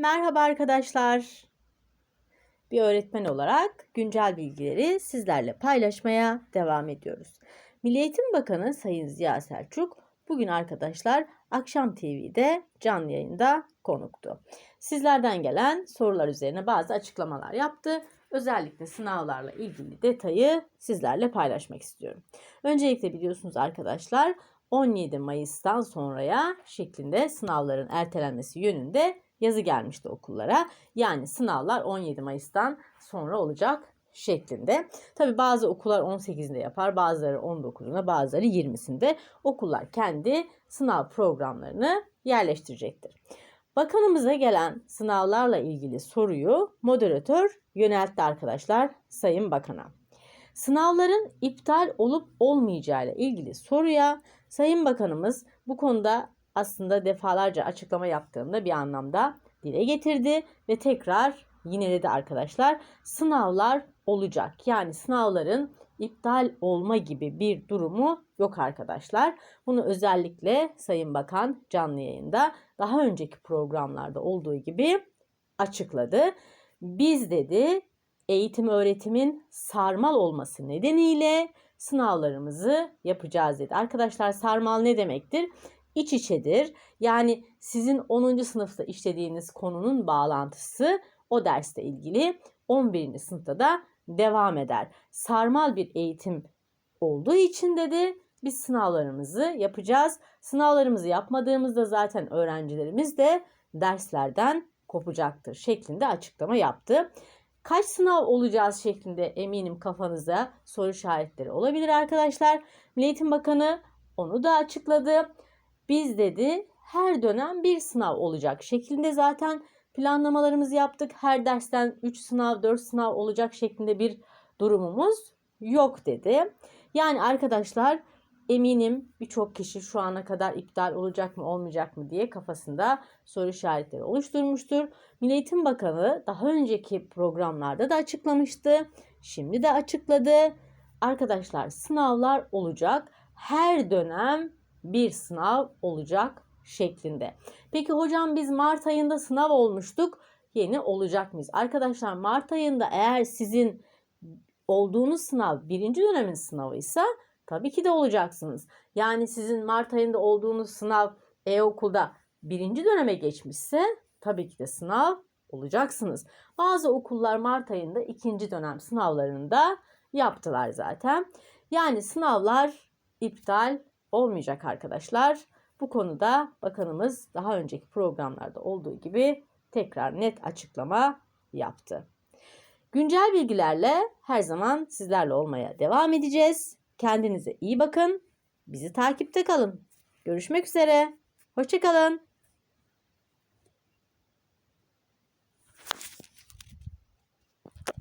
Merhaba arkadaşlar. Bir öğretmen olarak güncel bilgileri sizlerle paylaşmaya devam ediyoruz. Milli Eğitim Bakanı Sayın Ziya Selçuk bugün arkadaşlar Akşam TV'de canlı yayında konuktu. Sizlerden gelen sorular üzerine bazı açıklamalar yaptı. Özellikle sınavlarla ilgili detayı sizlerle paylaşmak istiyorum. Öncelikle biliyorsunuz arkadaşlar 17 Mayıs'tan sonraya şeklinde sınavların ertelenmesi yönünde yazı gelmişti okullara. Yani sınavlar 17 Mayıs'tan sonra olacak şeklinde. Tabi bazı okullar 18'inde yapar, bazıları 19'unda, bazıları 20'sinde. Okullar kendi sınav programlarını yerleştirecektir. Bakanımıza gelen sınavlarla ilgili soruyu moderatör yöneltti arkadaşlar Sayın Bakan'a. Sınavların iptal olup olmayacağı ile ilgili soruya Sayın Bakanımız bu konuda aslında defalarca açıklama yaptığında bir anlamda dile getirdi ve tekrar yineledi arkadaşlar. Sınavlar olacak. Yani sınavların iptal olma gibi bir durumu yok arkadaşlar. Bunu özellikle Sayın Bakan canlı yayında daha önceki programlarda olduğu gibi açıkladı. Biz dedi eğitim öğretimin sarmal olması nedeniyle sınavlarımızı yapacağız dedi. Arkadaşlar sarmal ne demektir? İç içedir. Yani sizin 10. sınıfta işlediğiniz konunun bağlantısı o derste ilgili 11. sınıfta da devam eder. Sarmal bir eğitim olduğu için dedi biz sınavlarımızı yapacağız. Sınavlarımızı yapmadığımızda zaten öğrencilerimiz de derslerden kopacaktır şeklinde açıklama yaptı. Kaç sınav olacağız şeklinde eminim kafanızda soru işaretleri olabilir arkadaşlar. Milli Eğitim Bakanı onu da açıkladı. Biz dedi her dönem bir sınav olacak şeklinde zaten planlamalarımızı yaptık. Her dersten 3 sınav, 4 sınav olacak şeklinde bir durumumuz yok dedi. Yani arkadaşlar eminim birçok kişi şu ana kadar iptal olacak mı olmayacak mı diye kafasında soru işaretleri oluşturmuştur. Milli Eğitim Bakanı daha önceki programlarda da açıklamıştı. Şimdi de açıkladı. Arkadaşlar sınavlar olacak. Her dönem bir sınav olacak şeklinde. Peki hocam biz Mart ayında sınav olmuştuk. Yeni olacak mıyız? Arkadaşlar Mart ayında eğer sizin olduğunuz sınav birinci dönemin sınavıysa tabii ki de olacaksınız. Yani sizin Mart ayında olduğunuz sınav e-okulda birinci döneme geçmişse tabii ki de sınav olacaksınız. Bazı okullar Mart ayında ikinci dönem sınavlarını da yaptılar zaten. Yani sınavlar iptal olmayacak arkadaşlar. Bu konuda bakanımız daha önceki programlarda olduğu gibi tekrar net açıklama yaptı. Güncel bilgilerle her zaman sizlerle olmaya devam edeceğiz. Kendinize iyi bakın. Bizi takipte kalın. Görüşmek üzere. Hoşçakalın.